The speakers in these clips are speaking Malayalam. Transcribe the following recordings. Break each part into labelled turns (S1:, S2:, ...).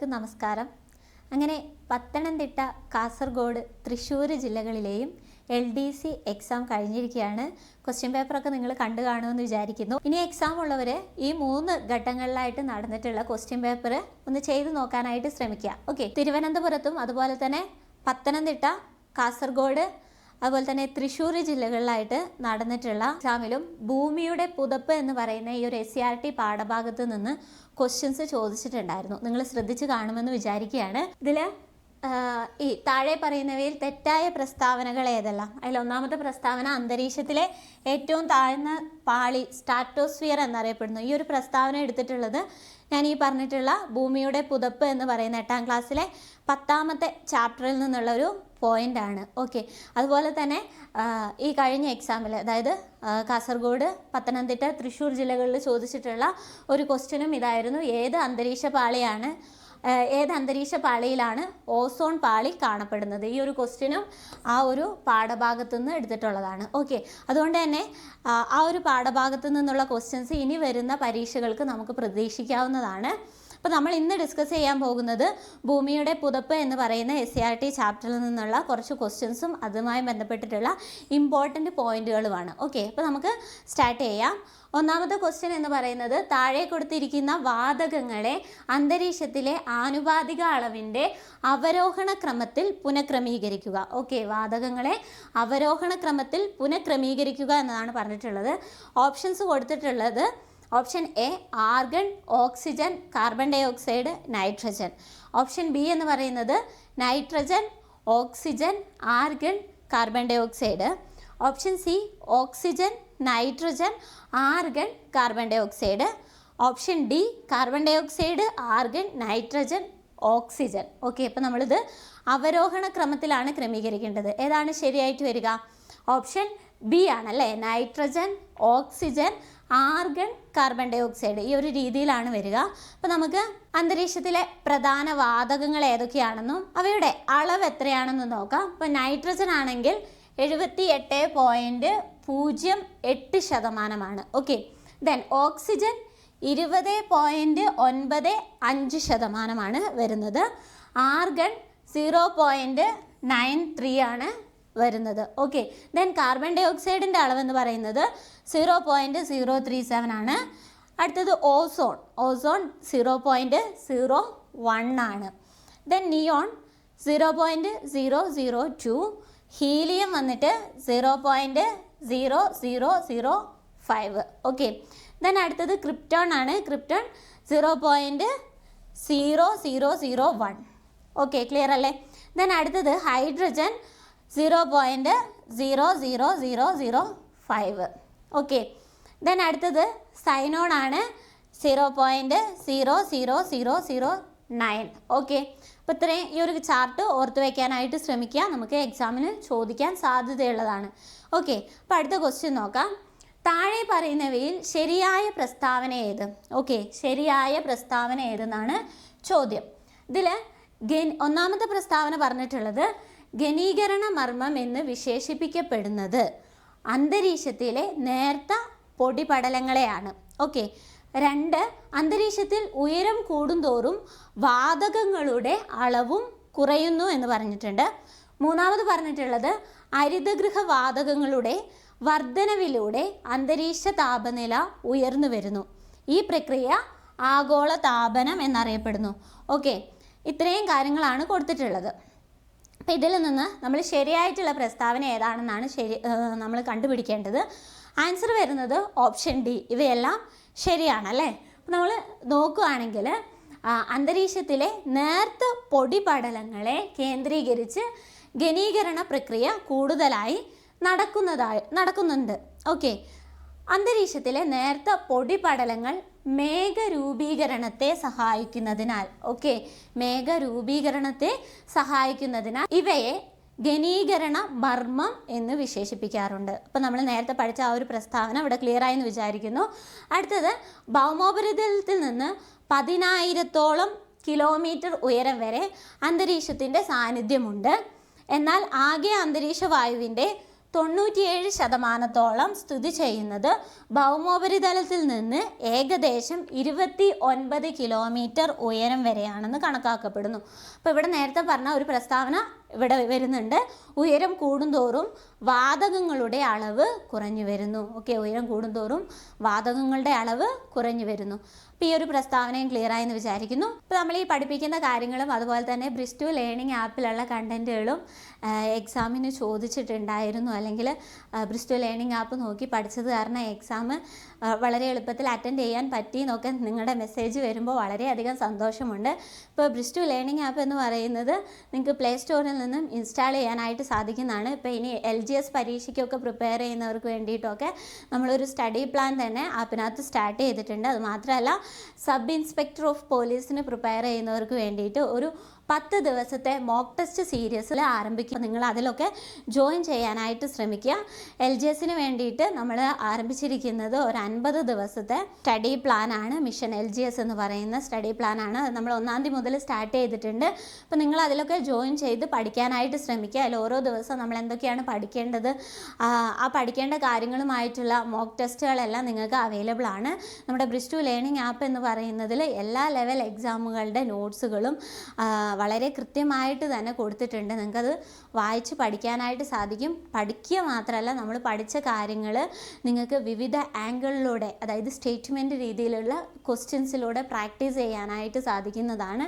S1: എല്ലാവർക്കും നമസ്കാരം. അങ്ങനെ പത്തനംതിട്ട കാസർഗോഡ് തൃശ്ശൂർ ജില്ലകളിലെയും എൽ ഡി സി എക്സാം കഴിഞ്ഞിരിക്കുകയാണ്. ക്വസ്റ്റ്യൻ പേപ്പറൊക്കെ നിങ്ങൾ കണ്ടു കാണുമെന്ന് വിചാരിക്കുന്നു. ഇനി എക്സാം ഉള്ളവർ ഈ മൂന്ന് ഘട്ടങ്ങളിലായിട്ട് നടന്നിട്ടുള്ള ക്വസ്റ്റ്യൻ പേപ്പർ ഒന്ന് ചെയ്തു നോക്കാനായിട്ട് ശ്രമിക്കുക. ഓക്കെ തിരുവനന്തപുരത്തും അതുപോലെ തന്നെ പത്തനംതിട്ട കാസർഗോഡ് അതുപോലെ തന്നെ തൃശ്ശൂർ ജില്ലകളിലായിട്ട് നടന്നിട്ടുള്ള എക്സാമിലും ഭൂമിയുടെ പുതപ്പ് എന്ന് പറയുന്ന ഈ ഒരു എസ് സി ആർ ടി പാഠഭാഗത്ത് നിന്ന് ക്വസ്റ്റ്യൻസ് ചോദിച്ചിട്ടുണ്ടായിരുന്നു. നിങ്ങൾ ശ്രദ്ധിച്ച് കാണുമെന്ന് വിചാരിക്കുകയാണ്. ഇതിൽ ഈ താഴെ പറയുന്നവയിൽ തെറ്റായ പ്രസ്താവനകൾ ഏതെല്ലാം? അതിൽ ഒന്നാമത്തെ പ്രസ്താവന അന്തരീക്ഷത്തിലെ ഏറ്റവും താഴ്ന്ന പാളി സ്റ്റാറ്റോസ്ഫിയർ എന്നറിയപ്പെടുന്നു. ഈ ഒരു പ്രസ്താവന എടുത്തിട്ടുള്ളത് ഞാൻ ഈ പറഞ്ഞിട്ടുള്ള ഭൂമിയുടെ പുതപ്പ് എന്ന് പറയുന്ന എട്ടാം ക്ലാസ്സിലെ പത്താമത്തെ ചാപ്റ്ററിൽ നിന്നുള്ള പോയിന്റ് ആണ്. ഓക്കെ അതുപോലെ തന്നെ ഈ കഴിഞ്ഞ എക്സാമിൽ അതായത് കാസർഗോഡ് പത്തനംതിട്ട തൃശ്ശൂർ ജില്ലകളിൽ ചോദിച്ചിട്ടുള്ള ഒരു ക്വസ്റ്റ്യനും ഇതായിരുന്നു. ഏത് അന്തരീക്ഷ പാളിയാണ് ഏത് അന്തരീക്ഷ പാളിയിലാണ് ഓസോൺ പാളി കാണപ്പെടുന്നത്? ഈ ഒരു ക്വസ്റ്റ്യനും ആ ഒരു പാഠഭാഗത്തു നിന്ന് എടുത്തിട്ടുള്ളതാണ്. ഓക്കെ അതുകൊണ്ട് തന്നെ ആ ഒരു പാഠഭാഗത്തു നിന്നുള്ള ക്വസ്റ്റ്യൻസ് ഇനി വരുന്ന പരീക്ഷകൾക്ക് നമുക്ക് പ്രതീക്ഷിക്കാവുന്നതാണ്. അപ്പോൾ നമ്മൾ ഇന്ന് ഡിസ്കസ് ചെയ്യാൻ പോകുന്നത് ഭൂമിയുടെ പുതപ്പ് എന്ന് പറയുന്ന എസ് സി ആർ ടി ചാപ്റ്ററിൽ നിന്നുള്ള കുറച്ച് ക്വസ്റ്റ്യൻസും അതുമായി ബന്ധപ്പെട്ടിട്ടുള്ള ഇമ്പോർട്ടന്റ് പോയിന്റുകളുമാണ് ഓക്കെ അപ്പോൾ നമുക്ക് സ്റ്റാർട്ട് ചെയ്യാം. ഒന്നാമത്തെ ക്വസ്റ്റ്യൻ എന്ന് പറയുന്നത് താഴെ കൊടുത്തിരിക്കുന്ന വാതകങ്ങളെ അന്തരീക്ഷത്തിലെ ആനുപാതിക അളവിന്റെ അവരോഹണ ക്രമത്തിൽ പുനഃക്രമീകരിക്കുക. ഓക്കെ വാതകങ്ങളെ അവരോഹണ ക്രമത്തിൽ പുനഃക്രമീകരിക്കുക എന്നതാണ് പറഞ്ഞിട്ടുള്ളത്. ഓപ്ഷൻസ് കൊടുത്തിട്ടുള്ളത് option A argon oxygen carbon dioxide nitrogen. Option B എന്ന് പറയുന്നത് nitrogen oxygen argon carbon dioxide. Option C oxygen nitrogen argon carbon dioxide. Option D carbon dioxide argon nitrogen oxygen. Okay അപ്പോൾ നമ്മളിത് അവരോഹണ ക്രമത്തിലാണ് ക്രമീകരിക്കേണ്ടത്. ഏതാണ് ശരിയായിട്ട് വരിക? ഓപ്ഷൻ ബി ആണല്ലേ? Nitrogen oxygen argon carbon dioxide ഈ ഒരു രീതിയിലാണ് വരിക. അപ്പോൾ നമുക്ക് അന്തരീക്ഷത്തിലെ പ്രധാന വാതകങ്ങൾ ഏതൊക്കെയാണെന്നും അവയുടെ അളവ് എത്രയാണെന്നും നോക്കാം. ഇപ്പോൾ നൈട്രജൻ ആണെങ്കിൽ എഴുപത്തി എട്ട് പോയിന്റ് പൂജ്യം എട്ട് ശതമാനമാണ്. ഓക്കെ ദെൻ ഓക്സിജൻ ഇരുപത് പോയിന്റ് ഒൻപത് അഞ്ച് ശതമാനമാണ് വരുന്നത്. Argon zero point nine three ആണ് വരുന്നത്. ഓക്കെ ദെൻ കാർബൺ ഡൈ ഓക്സൈഡിന്റെ അളവെന്ന് പറയുന്നത് zero point zero three seven ആണ്. അടുത്തത് ozone ozone zero point zero one ആണ്. Then neon zero point zero zero two helium വന്നിട്ട് zero point zero zero zero five okay then അടുത്തത് ക്രിപ്റ്റോൺ ആണ്. Krypton zero point zero zero zero one okay clear അല്ലേ? ദെൻ അടുത്തത് hydrogen zero point zero zero zero zero five okay then അടുത്തത് സൈനോണാണ് zero point zero zero zero zero nine okay അപ്പോൾ ഇത്രയും ഈ ഒരു ചാർട്ട് ഓർത്ത് വയ്ക്കാനായിട്ട് ശ്രമിക്കുക. നമുക്ക് എക്സാമിന് ചോദിക്കാൻ സാധ്യതയുള്ളതാണ്. ഓക്കെ അപ്പോൾ അടുത്ത ക്വസ്റ്റ്യൻ നോക്കാം. താഴെ പറയുന്നവയിൽ ശരിയായ പ്രസ്താവന ഏത്? ഓക്കെ ശരിയായ പ്രസ്താവന ഏതെന്നാണ് ചോദ്യം. ഇതിൽ ഗൻ ഒന്നാമത്തെ പ്രസ്താവന പറഞ്ഞിട്ടുള്ളത് ഘനീകരണ മർമ്മം എന്ന് വിശേഷിപ്പിക്കപ്പെടുന്നത്. അന്തരീക്ഷത്തിലെ നേർത്ത പൊടിപടലങ്ങളെയാണ്. ഓക്കെ. രണ്ട് അന്തരീക്ഷത്തിൽ ഉയരം കൂടുന്തോറും വാതകങ്ങളുടെ അളവും കുറയുന്നു എന്ന് പറഞ്ഞിട്ടുണ്ട്. മൂന്നാമത് പറഞ്ഞിട്ടുള്ളത് ഹരിതഗൃഹ വാതകങ്ങളുടെ വർധനവിലൂടെ അന്തരീക്ഷ താപനില ഉയർന്നു വരുന്നു. ഈ പ്രക്രിയ ആഗോള താപനം എന്നറിയപ്പെടുന്നു. ഓക്കെ. ഇത്രയും കാര്യങ്ങളാണ് കൊടുത്തിട്ടുള്ളത്. അപ്പം ഇതിൽ നിന്ന് നമ്മൾ ശരിയായിട്ടുള്ള പ്രസ്താവന ഏതാണെന്നാണ് ശരി നമ്മൾ കണ്ടുപിടിക്കേണ്ടത്. ആൻസർ വരുന്നത് ഓപ്ഷൻ ഡി ഇവയെല്ലാം ശരിയാണല്ലേ അപ്പം നമ്മൾ നോക്കുകയാണെങ്കിൽ അന്തരീക്ഷത്തിലെ നേർത്ത പൊടിപടലങ്ങളെ കേന്ദ്രീകരിച്ച് ഘനീകരണ പ്രക്രിയ കൂടുതലായി നടക്കുന്നതായി നടക്കുന്നുണ്ട്. ഓക്കെ അന്തരീക്ഷത്തിലെ നേർത്ത പൊടിപടലങ്ങൾ മേഘരൂപീകരണത്തെ സഹായിക്കുന്നതിനാൽ ഓക്കെ മേഘരൂപീകരണത്തെ സഹായിക്കുന്നതിനാൽ ഇവയെ ഘനീകരണ മർമ്മം എന്ന് വിശേഷിപ്പിക്കാറുണ്ട്. അപ്പോൾ നമ്മൾ നേരത്തെ പഠിച്ച ആ ഒരു പ്രസ്താവന ഇവിടെ ക്ലിയർ ആയെന്ന് വിചാരിക്കുന്നു. അടുത്തത് ഭൗമോപരിതലത്തിൽ നിന്ന് പതിനായിരത്തോളം കിലോമീറ്റർ ഉയരം വരെ അന്തരീക്ഷത്തിന്റെ സാന്നിധ്യമുണ്ട്. എന്നാൽ ആകെ അന്തരീക്ഷ വായുവിന്റെ തൊണ്ണൂറ്റിയേഴ് ശതമാനത്തോളം സ്ഥിതി ചെയ്യുന്നത് ഭൗമോപരിതലത്തിൽ നിന്ന് ഏകദേശം ഇരുപത്തി ഒൻപത് കിലോമീറ്റർ ഉയരം വരെയാണെന്ന് കണക്കാക്കപ്പെടുന്നു. അപ്പോൾ ഇവിടെ നേരത്തെ പറഞ്ഞ ഒരു പ്രസ്താവന ഇവിടെ വരുന്നുണ്ട്. ഉയരം കൂടുന്തോറും വാതകങ്ങളുടെ അളവ് കുറഞ്ഞു വരുന്നു. ഓക്കെ ഉയരം കൂടുന്തോറും വാതകങ്ങളുടെ അളവ് കുറഞ്ഞു വരുന്നു. അപ്പോൾ ഈ ഒരു പ്രസ്താവനയും ക്ലിയർ ആയെന്ന് വിചാരിക്കുന്നു. ഇപ്പോൾ നമ്മൾ ഈ പഠിപ്പിക്കുന്ന കാര്യങ്ങളും അതുപോലെ തന്നെ ബ്രിസ്റ്റു ലേണിംഗ് ആപ്പിലുള്ള കണ്ടന്റുകളും എക്സാമിന് ചോദിച്ചിട്ടുണ്ടായിരുന്നു. അല്ലെങ്കിൽ ബ്രിസ്റ്റു ലേണിംഗ് ആപ്പ് നോക്കി പഠിച്ചത് കാരണം എക്സാം വളരെ എളുപ്പത്തിൽ അറ്റൻഡ് ചെയ്യാൻ പറ്റി എന്നൊക്കെ നിങ്ങളുടെ മെസ്സേജ് വരുമ്പോൾ വളരെയധികം സന്തോഷമുണ്ട്. ഇപ്പോൾ ബ്രിസ്റ്റു ലേണിംഗ് ആപ്പ് എന്ന് പറയുന്നത് നിങ്ങൾക്ക് പ്ലേ സ്റ്റോറിൽ നിന്നും ഇൻസ്റ്റാൾ ചെയ്യാനായിട്ട് സാധിക്കുന്നതാണ്. ഇപ്പോൾ ഇനി എൽ ജി എസ് പരീക്ഷയ്ക്കൊക്കെ പ്രിപ്പയർ ചെയ്യുന്നവർക്ക് വേണ്ടിയിട്ടൊക്കെ നമ്മളൊരു സ്റ്റഡി പ്ലാൻ തന്നെ ആപ്പിനകത്ത് സ്റ്റാർട്ട് ചെയ്തിട്ടുണ്ട്. അത് മാത്രമല്ല സബ് ഇൻസ്പെക്ടർ ഓഫ് പോലീസിന് പ്രിപ്പയർ ചെയ്യുന്നവർക്ക് വേണ്ടിയിട്ട് ഒരു പത്ത് ദിവസത്തെ മോക്ക് ടെസ്റ്റ് സീരീസിൽ ആരംഭിക്കുക. നിങ്ങൾ അതിലൊക്കെ ജോയിൻ ചെയ്യാനായിട്ട് ശ്രമിക്കുക. എൽ ജി എസിന് വേണ്ടിയിട്ട് നമ്മൾ ആരംഭിച്ചിരിക്കുന്നത് ഒരു അൻപത് ദിവസത്തെ സ്റ്റഡി പ്ലാനാണ് മിഷൻ എൽ ജി എസ് എന്ന് പറയുന്ന സ്റ്റഡി പ്ലാനാണ് നമ്മൾ ഒന്നാം തീയതി മുതൽ സ്റ്റാർട്ട് ചെയ്തിട്ടുണ്ട്. അപ്പോൾ നിങ്ങൾ അതിലൊക്കെ ജോയിൻ ചെയ്ത് പഠിക്കാനായിട്ട് ശ്രമിക്കുക. അതിൽ ഓരോ ദിവസം നമ്മൾ എന്തൊക്കെയാണ് പഠിക്കേണ്ടത്? ആ പഠിക്കേണ്ട കാര്യങ്ങളുമായിട്ടുള്ള മോക്ക് ടെസ്റ്റുകളെല്ലാം നിങ്ങൾക്ക് അവൈലബിൾ ആണ്. നമ്മുടെ ബ്രിസ്റ്റു ലേണിംഗ് ആപ്പ് എന്ന് പറയുന്നതിൽ എല്ലാ ലെവൽ എക്സാമുകളുടെ നോട്ട്സുകളും വളരെ കൃത്യമായിട്ട് തന്നെ കൊടുത്തിട്ടുണ്ട്. നിങ്ങൾക്കത് വായിച്ച് പഠിക്കാനായിട്ട് സാധിക്കും. പഠിക്കുക മാത്രമല്ല നമ്മൾ പഠിച്ച കാര്യങ്ങൾ നിങ്ങൾക്ക് വിവിധ ആംഗിളിലൂടെ അതായത് സ്റ്റേറ്റ്മെന്റ് രീതിയിലുള്ള ക്വസ്റ്റ്യൻസിലൂടെ പ്രാക്ടീസ് ചെയ്യാനായിട്ട് സാധിക്കുന്നതാണ്.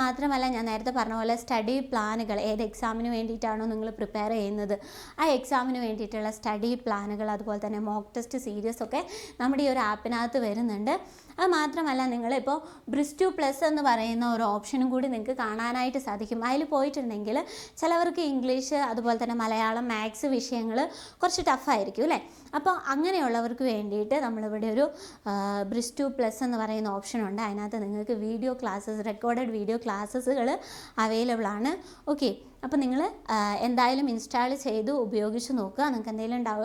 S1: മാത്രമല്ല ഞാൻ നേരത്തെ പറഞ്ഞ പോലെ സ്റ്റഡി പ്ലാനുകൾ ഏത് എക്സാമിന് വേണ്ടിയിട്ടാണോ നിങ്ങൾ പ്രിപ്പയർ ചെയ്യുന്നത് ആ എക്സാമിന് വേണ്ടിയിട്ടുള്ള സ്റ്റഡി പ്ലാനുകൾ അതുപോലെ തന്നെ മോക്ക് ടെസ്റ്റ് സീരീസ് ഒക്കെ നമ്മുടെ ഈ ഒരു ആപ്പിനകത്ത് വരുന്നുണ്ട്. അത് മാത്രമല്ല നിങ്ങളിപ്പോൾ ബ്രിസ്റ്റു പ്ലസ് എന്ന് പറയുന്ന ഒരു ഓപ്ഷനും കൂടി നിങ്ങൾക്ക് കാണാനായിട്ട് സാധിക്കും. അതിൽ പോയിട്ടുണ്ടെങ്കിൽ ചിലവർക്ക് ഇംഗ്ലീഷ് അതുപോലെ തന്നെ മലയാളം മാത്സ് വിഷയങ്ങൾ കുറച്ച് ടഫായിരിക്കും അല്ലേ? അപ്പോൾ അങ്ങനെയുള്ളവർക്ക് വേണ്ടിയിട്ട് നമ്മളിവിടെ ഒരു ബ്രിസ് ടു പ്ലസ് എന്ന് പറയുന്ന ഓപ്ഷൻ ഉണ്ട്. അതിനകത്ത് നിങ്ങൾക്ക് വീഡിയോ ക്ലാസ്സസ് റെക്കോർഡഡ് വീഡിയോ ക്ലാസ്സസുകൾ അവൈലബിൾ ആണ്. ഓക്കെ അപ്പോൾ നിങ്ങൾ എന്തായാലും ഇൻസ്റ്റാൾ ചെയ്ത് ഉപയോഗിച്ച് നോക്കുക. നിങ്ങൾക്ക് എന്തെങ്കിലും ഡൗ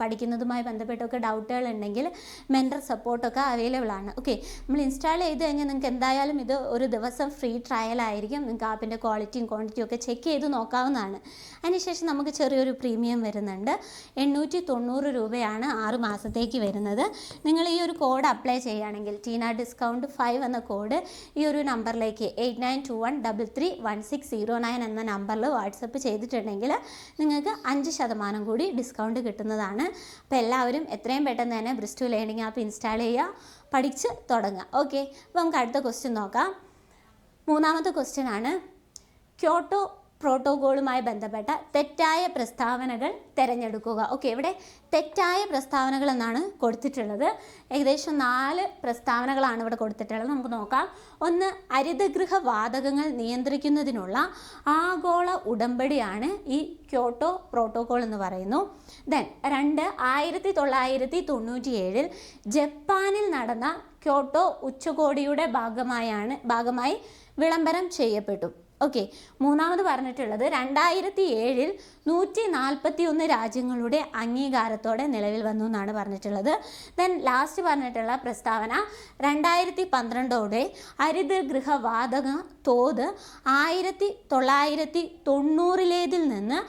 S1: പഠിക്കുന്നതുമായി ബന്ധപ്പെട്ടൊക്കെ ഡൗട്ടുകൾ ഉണ്ടെങ്കിൽ മെന്റർ സപ്പോർട്ടൊക്കെ അവൈലബിൾ ആണ്. ഓക്കെ നമ്മൾ ഇൻസ്റ്റാൾ ചെയ്ത് കഴിഞ്ഞാൽ നിങ്ങൾക്ക് എന്തായാലും ഇത് ഒരു ദിവസം ഫ്രീ ട്രയൽ ആയിരിക്കും. നിങ്ങൾക്ക് ആപ്പിന്റെ ക്വാളിറ്റിയും ക്വാണ്ടിറ്റിയും ഒക്കെ ചെക്ക് ചെയ്ത് നോക്കാവുന്നതാണ്. അതിനുശേഷം നമുക്ക് ചെറിയൊരു പ്രീമിയം വരുന്നുണ്ട്. എണ്ണൂറ്റി തൊണ്ണൂറ് രൂപയാണ് ആറ് മാസത്തേക്ക് വരുന്നത്. നിങ്ങൾ ഈ ഒരു കോഡ് അപ്ലൈ ചെയ്യുകയാണെങ്കിൽ ടീന ഡിസ്കൗണ്ട് ഫൈവ് എന്ന കോഡ് ഈ ഒരു നമ്പറിലേക്ക് eight nine two one double three one six zero nine എന്ന നമ്പറിൽ വാട്സപ്പ് ചെയ്തിട്ടുണ്ടെങ്കിൽ നിങ്ങൾക്ക് അഞ്ച് ശതമാനം കൂടി ഡിസ്കൗണ്ട് കിട്ടുന്നതാണ്. അപ്പോൾ എല്ലാവരും എത്രയും പെട്ടെന്ന് തന്നെ ബ്രിസ്റ്റു ലേണിംഗ് ആപ്പ് ഇൻസ്റ്റാൾ ചെയ്യുക പഠിച്ച് തുടങ്ങുക. ഓക്കെ? അപ്പോൾ നമുക്ക് അടുത്ത ക്വസ്റ്റ്യൻ നോക്കാം. മൂന്നാമത്തെ ക്വസ്റ്റ്യൻ ആണ്. ക്യോട്ടോ പ്രോട്ടോകോളുമായി ബന്ധപ്പെട്ട തെറ്റായ പ്രസ്താവനകൾ തിരഞ്ഞെടുക്കുക. ഓക്കെ ഇവിടെ തെറ്റായ പ്രസ്താവനകൾ എന്നാണ് കൊടുത്തിട്ടുള്ളത്. ഏകദേശം നാല് പ്രസ്താവനകളാണ് ഇവിടെ കൊടുത്തിട്ടുള്ളത്. നമുക്ക് നോക്കാം. ഒന്ന് ഹരിതഗൃഹ വാതകങ്ങൾ നിയന്ത്രിക്കുന്നതിനുള്ള ആഗോള ഉടമ്പടിയാണ് ഈ ക്യോട്ടോ പ്രോട്ടോകോൾ എന്ന് പറയുന്നു. ദെൻ രണ്ട് ആയിരത്തി തൊള്ളായിരത്തി തൊണ്ണൂറ്റിയേഴിൽ ജപ്പാനിൽ നടന്ന ക്യോട്ടോ ഉച്ചകോടിയുടെ ഭാഗമായാണ് ഭാഗമായി വിളംബരം ചെയ്യപ്പെട്ടു. ഓക്കെ മൂന്നാമത് പറഞ്ഞിട്ടുള്ളത് രണ്ടായിരത്തി ഏഴിൽ നൂറ്റി നാൽപ്പത്തി ഒന്ന് രാജ്യങ്ങളുടെ അംഗീകാരത്തോടെ നിലവിൽ വന്നു എന്നാണ് പറഞ്ഞിട്ടുള്ളത്. ദെൻ ലാസ്റ്റ് പറഞ്ഞിട്ടുള്ള പ്രസ്താവന രണ്ടായിരത്തി പന്ത്രണ്ടോടെ ഹരിതഗൃഹ വാതക തോത് ആയിരത്തി തൊള്ളായിരത്തി തൊണ്ണൂറിലേതിൽ നിന്ന്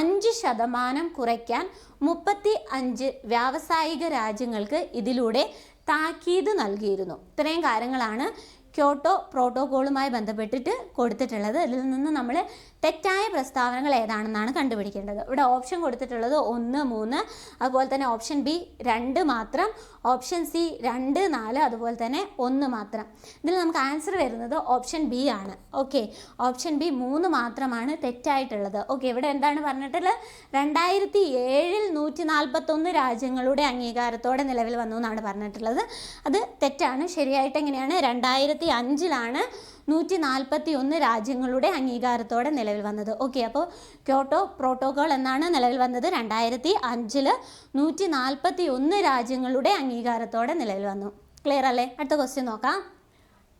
S1: അഞ്ച് ശതമാനം കുറയ്ക്കാൻ മുപ്പത്തി അഞ്ച് വ്യാവസായിക രാജ്യങ്ങൾക്ക് ഇതിലൂടെ താക്കീത് നൽകിയിരുന്നു. ഇത്രയും കാര്യങ്ങളാണ് ക്യോട്ടോ പ്രോട്ടോകോളുമായി ബന്ധപ്പെട്ടിട്ട് കൊടുത്തിട്ടുള്ളത്. അതിൽ നിന്ന് നമ്മൾ തെറ്റായ പ്രസ്താവനകൾ ഏതാണെന്നാണ് കണ്ടുപിടിക്കേണ്ടത്. ഇവിടെ ഓപ്ഷൻ കൊടുത്തിട്ടുള്ളത് ഒന്ന് മൂന്ന് അതുപോലെ തന്നെ ഓപ്ഷൻ ബി രണ്ട് മാത്രം ഓപ്ഷൻ സി രണ്ട് നാല് അതുപോലെ തന്നെ ഒന്ന് മാത്രം. ഇതിൽ നമുക്ക് ആൻസർ വരുന്നത് ഓപ്ഷൻ ബി ആണ്. ഓക്കെ ഓപ്ഷൻ ബി മൂന്ന് മാത്രമാണ് തെറ്റായിട്ടുള്ളത്. ഓക്കെ ഇവിടെ എന്താണ് പറഞ്ഞിട്ടുള്ളത്? രണ്ടായിരത്തി ഏഴിൽ നൂറ്റി നാൽപ്പത്തൊന്ന് രാജ്യങ്ങളുടെ അംഗീകാരത്തോടെ നിലവിൽ വന്നു എന്നാണ് പറഞ്ഞിട്ടുള്ളത്. അത് തെറ്റാണ്. ശരിയായിട്ട് എങ്ങനെയാണ്? രണ്ടായിരത്തി അഞ്ചിലാണ് നൂറ്റി നാൽപ്പത്തി ഒന്ന് രാജ്യങ്ങളുടെ അംഗീകാരത്തോടെ നിലവിൽ വന്നത്. ഓക്കെ അപ്പോൾ ക്യോട്ടോ പ്രോട്ടോകോൾ എന്നാണ് നിലവിൽ വന്നത്. രണ്ടായിരത്തി അഞ്ചിൽ നൂറ്റി നാൽപ്പത്തി ഒന്ന് രാജ്യങ്ങളുടെ അംഗീകാരത്തോടെ നിലവിൽ വന്നു. ക്ലിയർ അല്ലേ? അടുത്ത ക്വസ്റ്റ്യൻ നോക്കാം.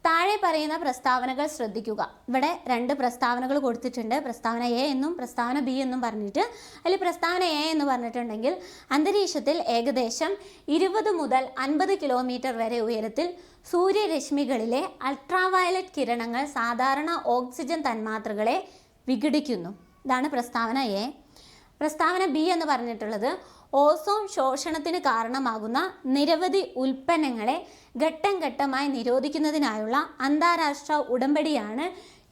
S1: താഴെ പറയുന്ന പ്രസ്താവനകൾ ശ്രദ്ധിക്കുക. ഇവിടെ രണ്ട് പ്രസ്താവനകൾ കൊടുത്തിട്ടുണ്ട്. പ്രസ്താവന എ എന്നും പ്രസ്താവന ബി എന്നും പറഞ്ഞിട്ട് അതിൽ പ്രസ്താവന എ എന്ന് പറഞ്ഞിട്ടുണ്ടെങ്കിൽ അന്തരീക്ഷത്തിൽ ഏകദേശം ഇരുപത് മുതൽ അൻപത് കിലോമീറ്റർ വരെ ഉയരത്തിൽ സൂര്യരശ്മികളിലെ അൾട്രാവയലറ്റ് കിരണങ്ങൾ സാധാരണ ഓക്സിജൻ തന്മാത്രകളെ വിഘടിക്കുന്നു. ഇതാണ് പ്രസ്താവന എ. പ്രസ്താവന ബി എന്ന് പറഞ്ഞിട്ടുള്ളത് ഓസോൺ ശോഷണത്തിന് കാരണമാകുന്ന നിരവധി ഉൽപ്പന്നങ്ങളെ ഘട്ടം ഘട്ടമായി നിരോധിക്കുന്നതിനായുള്ള അന്താരാഷ്ട്ര ഉടമ്പടിയാണ്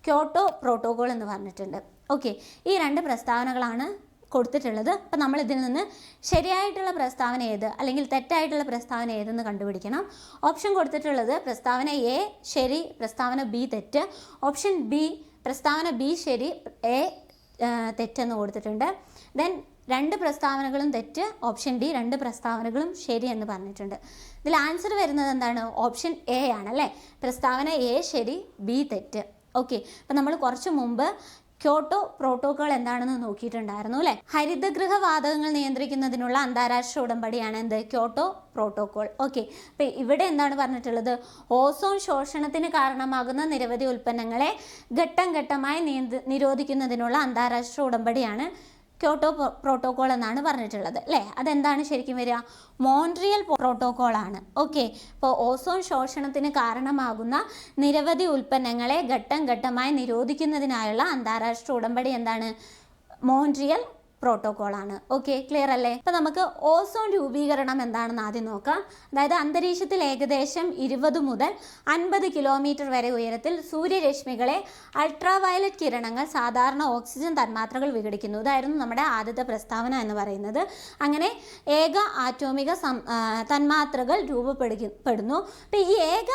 S1: ക്യോട്ടോ പ്രോട്ടോകോൾ എന്ന് പറഞ്ഞിട്ടുണ്ട്. ഓക്കെ ഈ രണ്ട് പ്രസ്താവനകളാണ് കൊടുത്തിട്ടുള്ളത്. അപ്പം നമ്മൾ ഇതിൽ നിന്ന് ശരിയായിട്ടുള്ള പ്രസ്താവന ഏത് അല്ലെങ്കിൽ തെറ്റായിട്ടുള്ള പ്രസ്താവന ഏതെന്ന് കണ്ടുപിടിക്കണം. ഓപ്ഷൻ കൊടുത്തിട്ടുള്ളത് പ്രസ്താവന എ ശരി പ്രസ്താവന ബി തെറ്റ്. ഓപ്ഷൻ ബി പ്രസ്താവന ബി ശരി എ തെറ്റെന്ന് കൊടുത്തിട്ടുണ്ട്. ദെൻ രണ്ട് പ്രസ്താവനകളും തെറ്റ് ഓപ്ഷൻ ഡി രണ്ട് പ്രസ്താവനകളും ശരി എന്ന് പറഞ്ഞിട്ടുണ്ട്. ഇതിൽ ആൻസർ വരുന്നത് എന്താണ്? ഓപ്ഷൻ എ ആണ് അല്ലേ? പ്രസ്താവന എ ശരി ബി തെറ്റ്. ഓക്കെ. അപ്പം നമ്മൾ കുറച്ച് മുമ്പ് ക്യോട്ടോ പ്രോട്ടോകോൾ എന്താണെന്ന് നോക്കിയിട്ടുണ്ടായിരുന്നു അല്ലേ? ഹരിതഗൃഹ വാതകങ്ങൾ നിയന്ത്രിക്കുന്നതിനുള്ള അന്താരാഷ്ട്ര ഉടമ്പടിയാണ് എന്ത്? Kyoto protocol. ഓക്കെ. അപ്പം ഇവിടെ എന്താണ് പറഞ്ഞിട്ടുള്ളത്? ഓസോൺ ശോഷണത്തിന് കാരണമാകുന്ന നിരവധി ഉൽപ്പന്നങ്ങളെ ഘട്ടം ഘട്ടമായി നിയന്ത്ര നിരോധിക്കുന്നതിനുള്ള അന്താരാഷ്ട്ര ഉടമ്പടിയാണ് ക്യോട്ടോ പ്രോട്ടോകോൾ എന്നാണ് പറഞ്ഞിട്ടുള്ളത് അല്ലേ? അതെന്താണ് ശരിക്കും വരിക? മോൺട്രിയൽ പ്രോട്ടോകോൾ ആണ്. ഓക്കെ ഇപ്പോൾ ഓസോൺ ശോഷണത്തിന് കാരണമാകുന്ന നിരവധി ഉൽപ്പന്നങ്ങളെ ഘട്ടം ഘട്ടമായി നിരോധിക്കുന്നതിനായുള്ള അന്താരാഷ്ട്ര ഉടമ്പടി എന്താണ്? മോൺട്രിയൽ പ്രോട്ടോകോൾ ആണ് ഓക്കെ ക്ലിയർ അല്ലേ? അപ്പൊ നമുക്ക് ഓസോൺ രൂപീകരണം എന്താണെന്ന് ആദ്യം നോക്കാം. അതായത് അന്തരീക്ഷത്തിൽ ഏകദേശം ഇരുപത് മുതൽ അൻപത് കിലോമീറ്റർ വരെ ഉയരത്തിൽ സൂര്യരശ്മികളെ അൾട്രാവയലറ്റ് കിരണങ്ങൾ സാധാരണ ഓക്സിജൻ തന്മാത്രകൾ വിഘടിക്കുന്നു. ഇതായിരുന്നു നമ്മുടെ ആദ്യത്തെ പ്രസ്താവന എന്ന് പറയുന്നത്. അങ്ങനെ ഏക ആറ്റോമിക തന്മാത്രകൾ രൂപപ്പെടുന്നു അപ്പം ഈ ഏക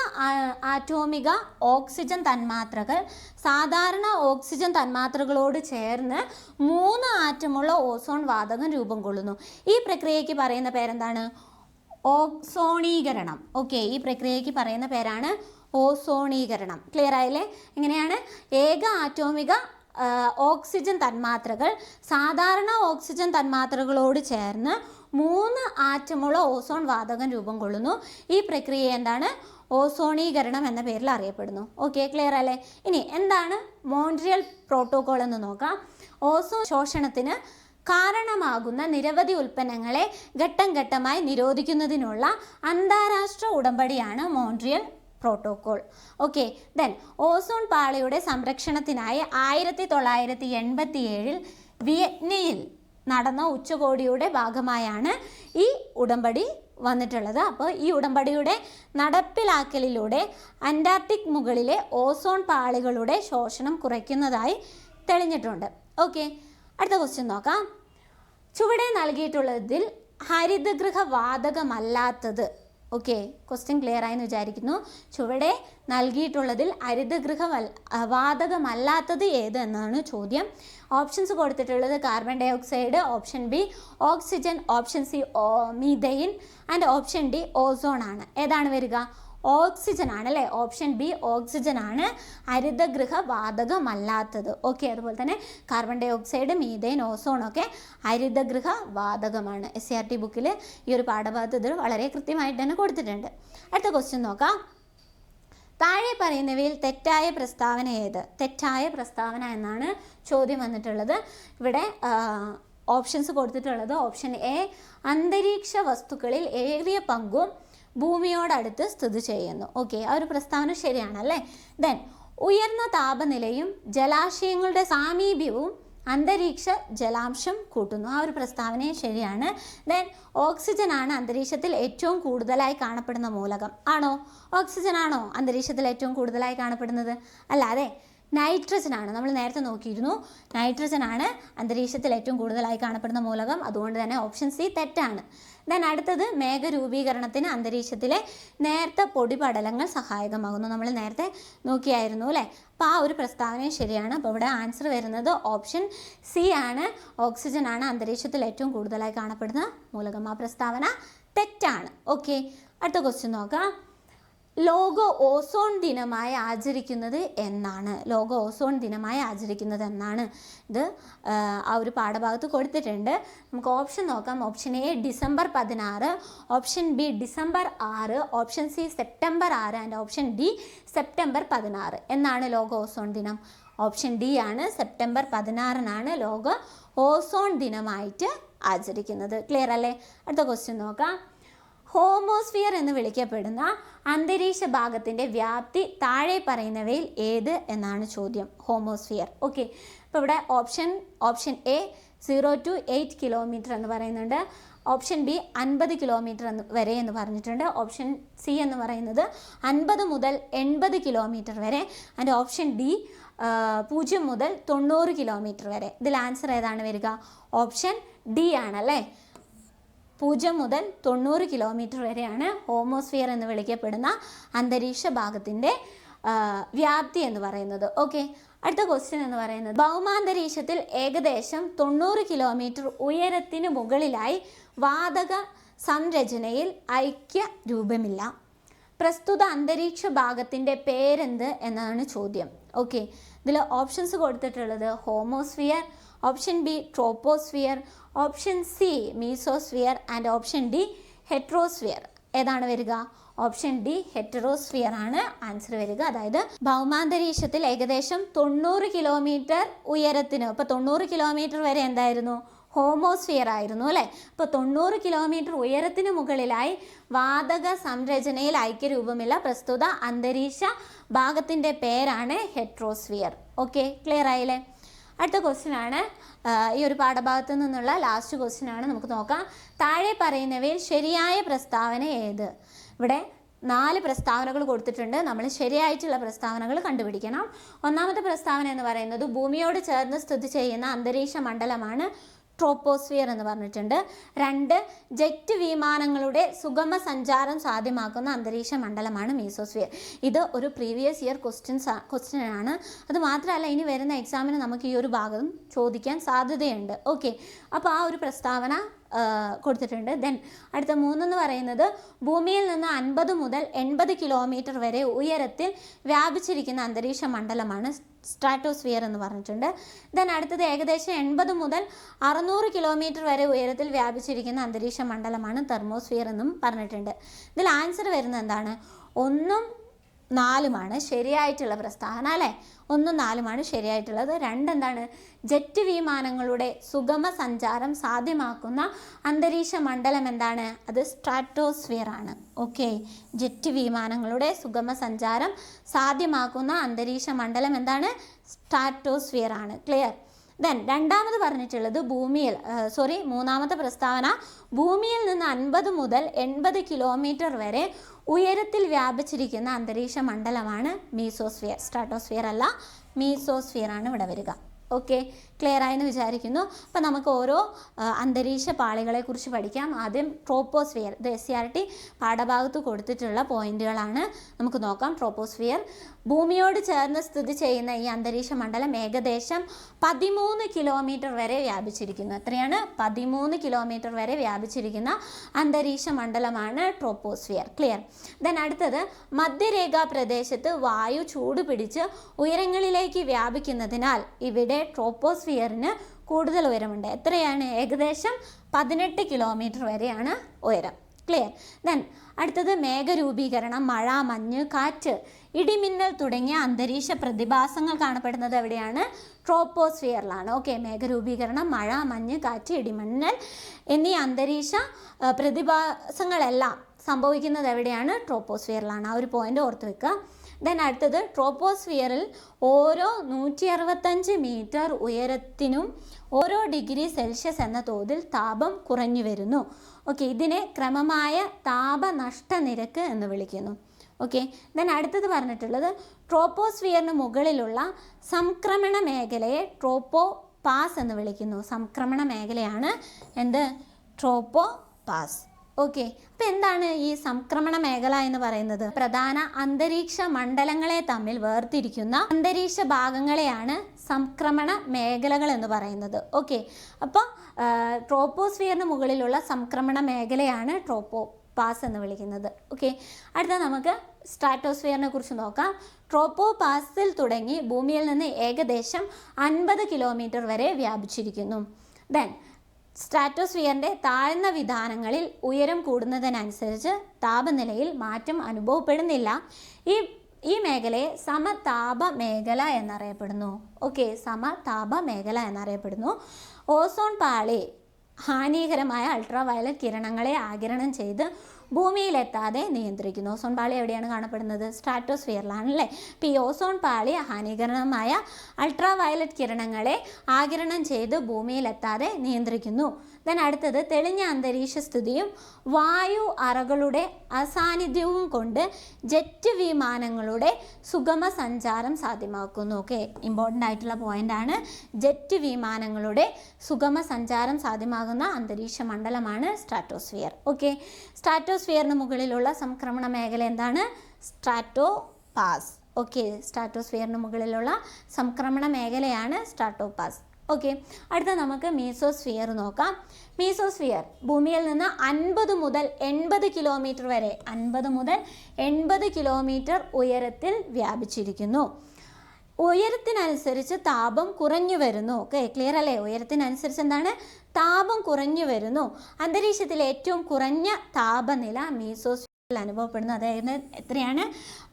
S1: ആറ്റോമിക ഓക്സിജൻ തന്മാത്രകൾ സാധാരണ ഓക്സിജൻ തന്മാത്രകളോട് ചേർന്ന് മൂന്ന് ആറ്റമുള്ള ഓസോൺ വാതകം രൂപം കൊള്ളുന്നു. ഈ പ്രക്രിയയ്ക്ക് പറയുന്ന പേരെന്താണ്? ഓക്സോണീകരണം. ഓക്കെ ഈ പ്രക്രിയയ്ക്ക് പറയുന്ന പേരാണ് ഓസോണീകരണം ക്ലിയർ ആയില്ലേ? ഇങ്ങനെയാണ് ഏക ആറ്റോമിക ഓക്സിജൻ തന്മാത്രകൾ സാധാരണ ഓക്സിജൻ തന്മാത്രകളോട് ചേർന്ന് മൂന്ന് ആറ്റമുള്ള ഓസോൺ വാതകം രൂപം കൊള്ളുന്നു. ഈ പ്രക്രിയ എന്താണ്? ഓസോണീകരണം എന്ന പേരിൽ അറിയപ്പെടുന്നു. ഓക്കെ ക്ലിയർ അല്ലേ? ഇനി എന്താണ് മോൺട്രിയൽ പ്രോട്ടോകോൾ എന്ന് നോക്കാം. ഓസോ ശോഷണത്തിന് കാരണമാകുന്ന നിരവധി ഉൽപ്പന്നങ്ങളെ ഘട്ടം ഘട്ടമായി നിരോധിക്കുന്നതിനുള്ള അന്താരാഷ്ട്ര ഉടമ്പടിയാണ് Montreal protocol okay then ozone പാളിയുടെ സംരക്ഷണത്തിനായി ആയിരത്തി തൊള്ളായിരത്തി എൺപത്തി ഏഴിൽ വിയറ്റ്നയിൽ നടന്ന ഉച്ചകോടിയുടെ ഭാഗമായാണ് ഈ ഉടമ്പടി വന്നിട്ടുള്ളത്. അപ്പോൾ ഈ ഉടമ്പടിയുടെ നടപ്പിലാക്കലിലൂടെ അന്റാർട്ടിക് മുകളിലെ ഓസോൺ പാളികളുടെ ശോഷണം കുറയ്ക്കുന്നതായി തെളിഞ്ഞിട്ടുണ്ട്. ഓക്കെ അടുത്ത ക്വസ്റ്റ്യൻ നോക്കാം. ചുവടെ നൽകിയിട്ടുള്ളതിൽ ഹരിതഗൃഹ വാതകമല്ലാത്തത് ഓക്കെ ക്വസ്റ്റ്യൻ ക്ലിയർ ആയെന്ന് വിചാരിക്കുന്നു. ചുവടെ നൽകിയിട്ടുള്ളതിൽ ഹരിതഗൃഹ വാതകമല്ലാത്തത് ഏത് എന്നാണ് ചോദ്യം. ഓപ്ഷൻസ് കൊടുത്തിട്ടുള്ളത് carbon dioxide option B oxygen option C methane and option D ozone ആണ്. ഏതാണ് വരിക? ഓക്സിജൻ ആണ് അല്ലേ ഓപ്ഷൻ ബി ഓക്സിജൻ ആണ് ഹരിതഗൃഹ വാതകമല്ലാത്തത് ഓക്കെ അതുപോലെ തന്നെ carbon dioxide methane ozone ഒക്കെ ഹരിതഗൃഹ വാതകമാണ് എസ് സി ആർ ടി ബുക്കിൽ ഈ ഒരു പാഠഭാഗത്ത് ഇത് വളരെ കൃത്യമായിട്ട് തന്നെ കൊടുത്തിട്ടുണ്ട്. അടുത്ത ക്വസ്റ്റ്യൻ നോക്കാം. താഴെ പറയുന്നവയിൽ തെറ്റായ പ്രസ്താവന ഏത്? തെറ്റായ പ്രസ്താവന എന്നാണ് ചോദ്യം വന്നിട്ടുള്ളത്. ഇവിടെ ഓപ്ഷൻസ് കൊടുത്തിട്ടുള്ളത്. ഓപ്ഷൻ എ അന്തരീക്ഷ വസ്തുക്കളിൽ ഏറിയ പങ്കും ഭൂമിയോടടുത്ത് സ്ഥിതി ചെയ്യുന്നു. ഓക്കെ ആ ഒരു പ്രസ്താവന ശരിയാണല്ലേ ദെൻ ഉയർന്ന താപനിലയും ജലാശയങ്ങളുടെ സാമീപ്യവും അന്തരീക്ഷ ജലാംശം കൂട്ടുന്നു. ആ ഒരു പ്രസ്താവനയും ശരിയാണ്. ദെൻ ഓക്സിജനാണ് അന്തരീക്ഷത്തിൽ ഏറ്റവും കൂടുതലായി കാണപ്പെടുന്ന മൂലകം. ആണോ? ഓക്സിജൻ ആണോ അന്തരീക്ഷത്തിൽ ഏറ്റവും കൂടുതലായി കാണപ്പെടുന്നത്? അല്ലാതെ നൈട്രജൻ ആണ് നമ്മൾ നേരത്തെ നോക്കിയിരുന്നു. നൈട്രജൻ ആണ് അന്തരീക്ഷത്തിൽ ഏറ്റവും കൂടുതലായി കാണപ്പെടുന്ന മൂലകം. അതുകൊണ്ട് തന്നെ ഓപ്ഷൻ സി തെറ്റാണ്. ദെൻ അടുത്തത് മേഘരൂപീകരണത്തിന് അന്തരീക്ഷത്തിലെ നേർത്ത പൊടിപടലങ്ങൾ സഹായകമാകുന്നു. നമ്മൾ നേരത്തെ നോക്കിയായിരുന്നു അല്ലേ? അപ്പോൾ ആ ഒരു പ്രസ്താവനയും ശരിയാണ്. അപ്പോൾ ഇവിടെ ആൻസർ വരുന്നത് ഓപ്ഷൻ സി ആണ്. ഓക്സിജൻ ആണ് അന്തരീക്ഷത്തിൽ ഏറ്റവും കൂടുതലായി കാണപ്പെടുന്ന മൂലകം. ആ പ്രസ്താവന തെറ്റാണ്. ഓക്കെ അടുത്ത ക്വസ്റ്റ്യൻ നോക്കാം. ലോക ഓസോൺ ദിനമായി ആചരിക്കുന്നത് എന്നാണ്. ലോക ഓസോൺ ദിനമായി ആചരിക്കുന്നത് എന്നാണ് ഇത് ആ, ഒരു പാഠഭാഗത്ത് കൊടുത്തിട്ടുണ്ട്. നമുക്ക് ഓപ്ഷൻ നോക്കാം. ഓപ്ഷൻ എ ഡിസംബർ പതിനാറ്. ഓപ്ഷൻ ബി ഡിസംബർ ആറ്. ഓപ്ഷൻ സി സെപ്റ്റംബർ ആറ്. ആൻഡ് ഓപ്ഷൻ ഡി സെപ്റ്റംബർ പതിനാറ്. എന്നാണ് ലോക ഓസോൺ ദിനം. ഓപ്ഷൻ ഡി ആണ് സെപ്റ്റംബർ പതിനാറിനാണ് ലോക ഓസോൺ ദിനമായിട്ട് ആചരിക്കുന്നത്. ക്ലിയർ അല്ലേ? അടുത്ത ക്വസ്റ്റ്യൻ നോക്കാം. ഹോമോസ്ഫിയർ എന്ന് വിളിക്കപ്പെടുന്ന അന്തരീക്ഷ ഭാഗത്തിന്റെ വ്യാപ്തി താഴെ പറയുന്നവയിൽ ഏത് എന്നാണ് ചോദ്യം. ഹോമോസ്ഫിയർ. ഓക്കെ. അപ്പോൾ ഇവിടെ option option A zero two eight kilometre എന്ന് പറയുന്നുണ്ട്. ഓപ്ഷൻ ബി അൻപത് കിലോമീറ്റർ എന്ന് വരെ എന്ന് പറഞ്ഞിട്ടുണ്ട്. ഓപ്ഷൻ സി എന്ന് പറയുന്നത് അൻപത് മുതൽ എൺപത് കിലോമീറ്റർ വരെ. ആൻഡ് ഓപ്ഷൻ ഡി പൂജ്യം മുതൽ തൊണ്ണൂറ് കിലോമീറ്റർ വരെ. ഇതിൽ ആൻസർ ഏതാണ് വരിക? ഓപ്ഷൻ ഡി ആണല്ലേ? പൂജ്യം മുതൽ തൊണ്ണൂറ് കിലോമീറ്റർ വരെയാണ് ഹോമോസ്ഫിയർ എന്ന് വിളിക്കപ്പെടുന്ന അന്തരീക്ഷ ഭാഗത്തിന്റെ വ്യാപ്തി എന്ന് പറയുന്നത്. ഓക്കെ അടുത്ത ക്വസ്റ്റ്യൻ എന്ന് പറയുന്നത് ഭൗമാന്തരീക്ഷത്തിൽ ഏകദേശം തൊണ്ണൂറ് കിലോമീറ്റർ ഉയരത്തിന് മുകളിലായി വാതക സംരചനയിൽ ഐക്യ രൂപമില്ല. പ്രസ്തുത അന്തരീക്ഷ ഭാഗത്തിന്റെ പേരെന്ത് എന്നാണ് ചോദ്യം. ഓക്കെ ഇതിൽ ഓപ്ഷൻസ് കൊടുത്തിട്ടുള്ളത് homosphere option B troposphere option C mesosphere and option D heterosphere ഏതാണ് വരിക? ഓപ്ഷൻ ഡി ഹെറ്ററോസ്ഫിയർ ആണ് ആൻസർ വരിക. അതായത് ഭൗമാന്തരീക്ഷത്തിൽ ഏകദേശം തൊണ്ണൂറ് കിലോമീറ്റർ ഉയരത്തിന് അപ്പോൾ തൊണ്ണൂറ് കിലോമീറ്റർ വരെ എന്തായിരുന്നു? ഹോമോസ്ഫിയർ ആയിരുന്നു അല്ലേ? അപ്പോൾ തൊണ്ണൂറ് കിലോമീറ്റർ ഉയരത്തിന് മുകളിലായി വാതക സംരചനയിൽ ഐക്യരൂപമില്ല. പ്രസ്തുത അന്തരീക്ഷ ഭാഗത്തിന്റെ പേരാണ് ഹെട്രോസ്ഫിയർ ഓക്കെ ക്ലിയർ ആയില്ലേ? അടുത്ത ക്വസ്റ്റ്യൻ ആണ്. ഈ ഒരു പാഠഭാഗത്തു നിന്നുള്ള ലാസ്റ്റ് ക്വസ്റ്റ്യൻ ആണ് നമുക്ക് നോക്കാം. താഴെ പറയുന്നവയിൽ ശരിയായ പ്രസ്താവന ഏത്? ഇവിടെ നാല് പ്രസ്താവനകൾ കൊടുത്തിട്ടുണ്ട്. നമ്മൾ ശരിയായിട്ടുള്ള പ്രസ്താവനകൾ കണ്ടുപിടിക്കണം. ഒന്നാമത്തെ പ്രസ്താവന എന്ന് പറയുന്നത് ഭൂമിയോട് ചേർന്ന് സ്ഥിതി ചെയ്യുന്ന അന്തരീക്ഷ മണ്ഡലമാണ് ട്രോപ്പോസ്ഫിയർ എന്ന് പറഞ്ഞിട്ടുണ്ട്. രണ്ട് ജെറ്റ് വിമാനങ്ങളുടെ സുഗമ സഞ്ചാരം സാധ്യമാക്കുന്ന അന്തരീക്ഷ മണ്ഡലമാണ് മീസോസ്ഫിയർ. ഇത് ഒരു പ്രീവിയസ് ഇയർ ക്വസ്റ്റ്യൻസ് ക്വസ്റ്റ്യൻ ആണ്. അത് മാത്രമല്ല ഇനി വരുന്ന എക്സാമിന് നമുക്ക് ഈ ഒരു ഭാഗം ചോദിക്കാൻ സാധ്യതയുണ്ട്. ഓക്കെ അപ്പോൾ ആ ഒരു പ്രസ്താവന കൊടുത്തിട്ടുണ്ട്. ദെൻ അടുത്ത മൂന്നെന്ന് പറയുന്നത് ഭൂമിയിൽ നിന്ന് അൻപത് മുതൽ എൺപത് കിലോമീറ്റർ വരെ ഉയരത്തിൽ വ്യാപിച്ചിരിക്കുന്ന അന്തരീക്ഷ മണ്ഡലമാണ് സ്ട്രാറ്റോസ്ഫിയർ എന്ന് പറഞ്ഞിട്ടുണ്ട്. ദെൻ അടുത്തത് ഏകദേശം എൺപത് മുതൽ അറുന്നൂറ് കിലോമീറ്റർ വരെ ഉയരത്തിൽ വ്യാപിച്ചിരിക്കുന്ന അന്തരീക്ഷ മണ്ഡലമാണ് തെർമോസ്ഫിയർ എന്നും പറഞ്ഞിട്ടുണ്ട്. ഇതിൽ ആൻസർ വരുന്നത് എന്താണ്? ഒന്നും നാലുമാണ് ശരിയായിട്ടുള്ള പ്രസ്താവന അല്ലേ? ഒന്നും നാലുമാണ് ശരിയായിട്ടുള്ളത്. രണ്ടെന്താണ്? ജെറ്റ് വിമാനങ്ങളുടെ സുഗമ സഞ്ചാരം സാധ്യമാക്കുന്ന അന്തരീക്ഷ മണ്ഡലം എന്താണ്? അത് സ്ട്രാറ്റോസ്ഫിയർ ആണ് ഓക്കെ. ജെറ്റ് വിമാനങ്ങളുടെ സുഗമ സഞ്ചാരം സാധ്യമാക്കുന്ന അന്തരീക്ഷ മണ്ഡലം എന്താണ്? സ്ട്രാറ്റോസ്ഫിയർ ആണ് ക്ലിയർ? ദെൻ രണ്ടാമത് പറഞ്ഞിട്ടുള്ളത് ഭൂമിയിൽ സോറി മൂന്നാമത്തെ പ്രസ്താവന ഭൂമിയിൽ നിന്ന് അൻപത് മുതൽ എൺപത് കിലോമീറ്റർ വരെ ഉയരത്തിൽ വ്യാപിച്ചിരിക്കുന്ന അന്തരീക്ഷ മണ്ഡലമാണ് മീസോസ്ഫിയർ സ്ട്രാറ്റോസ്ഫിയർ അല്ല മീസോസ്ഫിയർ ആണ് ഇവിടെ വരിക. ഓക്കെ ക്ലിയർ ആയെന്ന് വിചാരിക്കുന്നു. അപ്പോൾ നമുക്ക് ഓരോ അന്തരീക്ഷ പാളികളെ കുറിച്ച് പഠിക്കാം. ആദ്യം ട്രോപ്പോസ്ഫിയർ ഇത് എസ് സി ആർ ടി പാഠഭാഗത്ത് കൊടുത്തിട്ടുള്ള പോയിന്റുകളാണ്. നമുക്ക് നോക്കാം. ട്രോപ്പോസ്ഫിയർ ഭൂമിയോട് ചേർന്ന് സ്ഥിതി ചെയ്യുന്ന ഈ അന്തരീക്ഷ മണ്ഡലം ഏകദേശം പതിമൂന്ന് കിലോമീറ്റർ വരെ വ്യാപിച്ചിരിക്കുന്നു. എത്രയാണ്? പതിമൂന്ന് കിലോമീറ്റർ വരെ വ്യാപിച്ചിരിക്കുന്ന അന്തരീക്ഷ മണ്ഡലമാണ് ട്രോപ്പോസ്ഫിയർ ക്ലിയർ ദെൻ അടുത്തത് മധ്യരേഖാ പ്രദേശത്ത് വായു ചൂട് പിടിച്ച് ഉയരങ്ങളിലേക്ക് വ്യാപിക്കുന്നതിനാൽ ഇവിടെ ട്രോപ്പോസ്ഫിയറിന് കൂടുതൽ ഉയരമുണ്ട്. എത്രയാണ്? ഏകദേശം പതിനെട്ട് കിലോമീറ്റർ വരെയാണ് ഉയരം. ക്ലിയർ ദെൻ അടുത്തത് മേഘരൂപീകരണം മഴ മഞ്ഞ് കാറ്റ് ഇടിമിന്നൽ തുടങ്ങിയ അന്തരീക്ഷ പ്രതിഭാസങ്ങൾ കാണപ്പെടുന്നത് എവിടെയാണ്? ട്രോപ്പോസ്ഫിയറിലാണ്. ഓക്കെ മേഘരൂപീകരണം മഴ മഞ്ഞ് കാറ്റ് ഇടിമിന്നൽ എന്നീ അന്തരീക്ഷ പ്രതിഭാസങ്ങളെല്ലാം സംഭവിക്കുന്നത് എവിടെയാണ്? ട്രോപ്പോസ്ഫിയറിലാണ്. ആ ഒരു പോയിന്റ് ഓർത്ത് വെക്കുക. ദെൻ അടുത്തത് ട്രോപ്പോസ്ഫിയറിൽ ഓരോ നൂറ്റി അറുപത്തഞ്ച് മീറ്റർ ഉയരത്തിനും ഓരോ ഡിഗ്രി സെൽഷ്യസ് എന്ന തോതിൽ താപം കുറഞ്ഞു വരുന്നു. ഓക്കെ ഇതിനെ ക്രമമായ താപനഷ്ട നിരക്ക് എന്ന് വിളിക്കുന്നു. ഓക്കെ ദെൻ അടുത്തത് പറഞ്ഞിട്ടുള്ളത് ട്രോപ്പോസ്ഫിയറിന് മുകളിലുള്ള സംക്രമണ മേഖലയെ ട്രോപ്പോ പാസ് എന്ന് വിളിക്കുന്നു. സംക്രമണ മേഖലയാണ് എന്ത്? Tropopause okay. അപ്പം എന്താണ് ഈ സംക്രമണ മേഖല എന്ന് പറയുന്നത്? പ്രധാന അന്തരീക്ഷ മണ്ഡലങ്ങളെ തമ്മിൽ വേർതിരിക്കുന്ന അന്തരീക്ഷ ഭാഗങ്ങളെയാണ് സംക്രമണ മേഖലകൾ എന്ന് പറയുന്നത്. ഓക്കെ. അപ്പോൾ ട്രോപ്പോസ്ഫിയറിന് മുകളിലുള്ള സംക്രമണ മേഖലയാണ് ട്രോപ്പോ പാസ് എന്ന് വിളിക്കുന്നത്. ഓക്കെ. അടുത്ത നമുക്ക് സ്ട്രാറ്റോസ്ഫിയറിനെ കുറിച്ച് നോക്കാം. ട്രോപ്പോ പാസിൽ തുടങ്ങി ഭൂമിയിൽ നിന്ന് ഏകദേശം അൻപത് കിലോമീറ്റർ വരെ വ്യാപിച്ചിരിക്കുന്നു. ദെൻ സ്ട്രാറ്റോസ്ഫിയറിന്റെ താഴ്ന്ന വിധാനങ്ങളിൽ ഉയരം കൂടുന്നതിനനുസരിച്ച് താപനിലയിൽ മാറ്റം അനുഭവപ്പെടുന്നില്ല. ഈ ഈ മേഖലയെ സമതാപ മേഖല എന്നറിയപ്പെടുന്നു. ഓക്കെ സമതാപ മേഖല എന്നറിയപ്പെടുന്നു. ഓസോൺ പാളി ഹാനികരമായ അൾട്രാവയലറ്റ് കിരണങ്ങളെ ആകിരണം ചെയ്ത് ഭൂമിയിലെത്താതെ നിയന്ത്രിക്കുന്നു. ഓസോൺ പാളി എവിടെയാണ് കാണപ്പെടുന്നത്? സ്ട്രാറ്റോസ്ഫിയറിലാണ് അല്ലേ അപ്പോൾ ഈ ഓസോൺ പാളി ഹാനികരണമായ അൾട്രാ വയലറ്റ് കിരണങ്ങളെ ആകിരണം ചെയ്ത് ഭൂമിയിലെത്താതെ നിയന്ത്രിക്കുന്നു. ദെൻ അടുത്തത് തെളിഞ്ഞ അന്തരീക്ഷ സ്ഥിതിയും വായു അറകളുടെ അസാന്നിധ്യവും കൊണ്ട് ജെറ്റ് വിമാനങ്ങളുടെ സുഗമ സഞ്ചാരം സാധ്യമാക്കുന്നു. ഓക്കെ ഇമ്പോർട്ടന്റ് ആയിട്ടുള്ള പോയിന്റ് ആണ് ജെറ്റ് വിമാനങ്ങളുടെ സുഗമ സഞ്ചാരം സാധ്യമാകുന്ന അന്തരീക്ഷ മണ്ഡലമാണ് സ്ട്രാറ്റോസ്ഫിയർ. ഓക്കെ സ്ട്രാറ്റോസ്ഫിയറിന് മുകളിലുള്ള സംക്രമണ മേഖല എന്താണ്? സ്ട്രാറ്റോ പാസ് ഓക്കെ സ്ട്രാറ്റോസ്ഫിയറിന് മുകളിലുള്ള സംക്രമണ മേഖലയാണ് സ്ട്രാറ്റോ പാസ് ഓക്കെ അടുത്ത നമുക്ക് മീസോസ്ഫിയർ നോക്കാം. മീസോസ്ഫിയർ ഭൂമിയിൽ നിന്ന് അൻപത് മുതൽ എൺപത് കിലോമീറ്റർ വരെ അൻപത് മുതൽ എൺപത് കിലോമീറ്റർ ഉയരത്തിൽ വ്യാപിച്ചിരിക്കുന്നു. ഉയരത്തിനനുസരിച്ച് താപം കുറഞ്ഞു വരുന്നു. ഓക്കെ ക്ലിയർ അല്ലേ? ഉയരത്തിനനുസരിച്ച് എന്താണ്? താപം കുറഞ്ഞു വരുന്നു. അന്തരീക്ഷത്തിലെ ഏറ്റവും കുറഞ്ഞ താപനില മീസോസ്ഫിയറിൽ അനുഭവപ്പെടുന്നു. അതായത് എത്രയാണ്?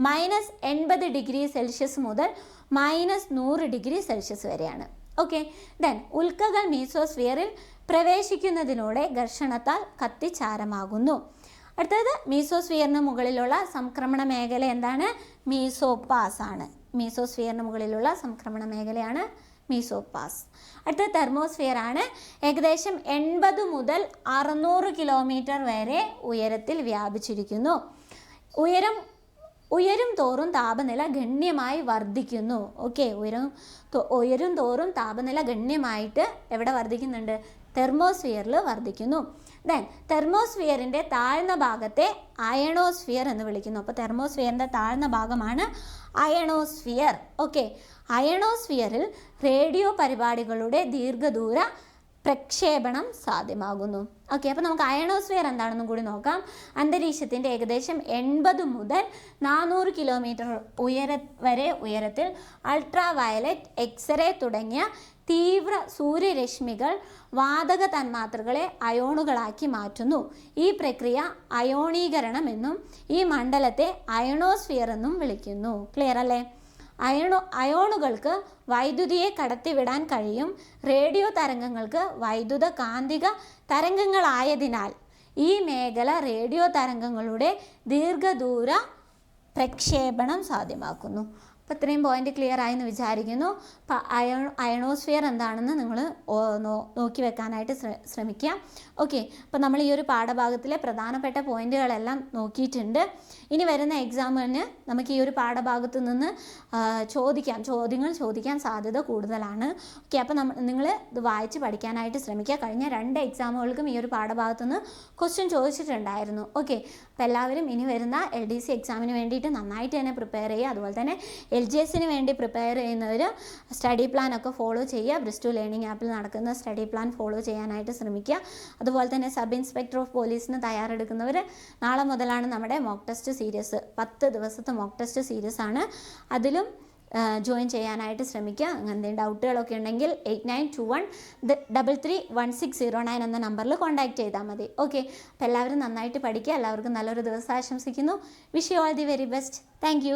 S1: മൈനസ് എൺപത് ഡിഗ്രി സെൽഷ്യസ് മുതൽ മൈനസ് നൂറ് ഡിഗ്രി സെൽഷ്യസ് വരെയാണ്. ഓക്കെ ദെൻ ഉൽക്കകൾ മീസോസ്ഫിയറിൽ പ്രവേശിക്കുന്നതിലൂടെ ഘർഷണത്താൽ കത്തിച്ചാരമാകുന്നു. അടുത്തത് മീസോസ്ഫിയറിന് മുകളിലുള്ള സംക്രമണ മേഖല എന്താണ്? മീസോപാസ് ആണ്. മീസോസ്ഫിയറിന് മുകളിലുള്ള സംക്രമണ മേഖലയാണ് മീസോപാസ്. അടുത്ത തെർമോസ്ഫിയർ ആണ്. ഏകദേശം എൺപത് മുതൽ അറുന്നൂറ് കിലോമീറ്റർ വരെ ഉയരത്തിൽ വ്യാപിച്ചിരിക്കുന്നു. ഉയരം ഉയരും തോറും താപനില ഗണ്യമായി വർദ്ധിക്കുന്നു. ഓക്കെ ഉയരം ഉയരും തോറും താപനില ഗണ്യമായിട്ട് എവിടെ വർദ്ധിക്കുന്നുണ്ട്? തെർമോസ്ഫിയറിൽ വർദ്ധിക്കുന്നു. ദെൻ തെർമോസ്ഫിയറിന്റെ താഴ്ന്ന ഭാഗത്തെ അയണോസ്ഫിയർ എന്ന് വിളിക്കുന്നു. അപ്പോൾ തെർമോസ്ഫിയറിന്റെ താഴ്ന്ന ഭാഗമാണ് അയണോസ്ഫിയർ. ഓക്കെ. അയണോസ്ഫിയറിൽ റേഡിയോ പരിപാടികളുടെ ദീർഘദൂര പ്രക്ഷേപണം സാധ്യമാകുന്നു. ഓക്കെ അപ്പോൾ നമുക്ക് അയണോസ്ഫിയർ എന്താണെന്നും കൂടി നോക്കാം. അന്തരീക്ഷത്തിന്റെ ഏകദേശം എൺപത് മുതൽ നാനൂറ് കിലോമീറ്റർ ഉയര വരെ ഉയരത്തിൽ അൾട്രാ വയലറ്റ് എക്സ്റേ തുടങ്ങിയ തീവ്ര സൂര്യരശ്മികൾ വാതക തന്മാത്രകളെ അയോണുകളാക്കി മാറ്റുന്നു. ഈ പ്രക്രിയ അയോണീകരണം എന്നും ഈ മണ്ഡലത്തെ അയണോസ്ഫിയർ എന്നും വിളിക്കുന്നു. ക്ലിയർ അല്ലേ? അയണോ അയോണുകൾക്ക് വൈദ്യുതിയെ കടത്തിവിടാൻ കഴിയും. റേഡിയോ തരംഗങ്ങൾക്ക് വൈദ്യുത കാന്തിക തരംഗങ്ങളായതിനാൽ ഈ മേഖല റേഡിയോ തരംഗങ്ങളുടെ ദീർഘദൂര പ്രക്ഷേപണം സാധ്യമാക്കുന്നു. അപ്പോൾ ഇത്രയും പോയിന്റ് ക്ലിയർ ആയെന്ന് വിചാരിക്കുന്നു. അപ്പോൾ അയോ അയണോസ്ഫിയർ എന്താണെന്ന് നിങ്ങൾ നോക്കി വെക്കാനായിട്ട് ശ്ര- ശ്രമിക്കുക ഓക്കെ അപ്പോൾ നമ്മൾ ഈ ഒരു പാഠഭാഗത്തിലെ പ്രധാനപ്പെട്ട പോയിന്റുകളെല്ലാം നോക്കിയിട്ടുണ്ട്. ഇനി വരുന്ന എക്സാമിന് നമുക്ക് ഈ ഒരു പാഠഭാഗത്തു നിന്ന് ചോദിക്കാം. ചോദ്യങ്ങൾ ചോദിക്കാൻ സാധ്യത കൂടുതലാണ്. ഓക്കെ അപ്പോൾ നമ്മൾ നിങ്ങൾ ഇത് വായിച്ച് പഠിക്കാനായിട്ട് ശ്രമിക്കുക. കഴിഞ്ഞ രണ്ട് എക്സാമുകൾക്കും ഈ ഒരു പാഠഭാഗത്തു നിന്ന് ക്വസ്റ്റ്യൻ ചോദിച്ചിട്ടുണ്ടായിരുന്നു. ഓക്കെ അപ്പോൾ എല്ലാവരും ഇനി വരുന്ന എൽ ഡി സി എക്സാമിന് വേണ്ടിയിട്ട് നന്നായിട്ട് തന്നെ പ്രിപ്പയർ ചെയ്യുക. അതുപോലെ തന്നെ എൽ ജി എസിന് വേണ്ടി പ്രിപ്പയർ ചെയ്യുന്നവർ സ്റ്റഡി പ്ലാൻ ഒക്കെ ഫോളോ ചെയ്യുക. ബ്രിസ്റ്റു ലേണിംഗ് ആപ്പിൽ നടക്കുന്ന സ്റ്റഡി പ്ലാൻ ഫോളോ ചെയ്യാനായിട്ട് ശ്രമിക്കുക. അതുപോലെ തന്നെ സബ് ഇൻസ്പെക്ടർ ഓഫ് പോലീസിന് തയ്യാറെടുക്കുന്നവർ നാളെ മുതലാണ് നമ്മുടെ മോക്ക് ടെസ്റ്റ് സീരീസ് പത്ത് ദിവസത്തെ മോക്ക് ടെസ്റ്റ് സീരീസ് ആണ്. അതിലും ജോയിൻ ചെയ്യാനായിട്ട് ശ്രമിക്കുക. എന്തെങ്കിലും ഡൗട്ടുകളൊക്കെ ഉണ്ടെങ്കിൽ eight nine two one double three one six zero nine എന്ന നമ്പറിൽ കോൺടാക്ട് ചെയ്താൽ മതി. ഓക്കെ അപ്പോൾ എല്ലാവരും നന്നായിട്ട് പഠിക്കുക. എല്ലാവർക്കും നല്ലൊരു ദിവസം ആശംസിക്കുന്നു. Wish you all the very best thank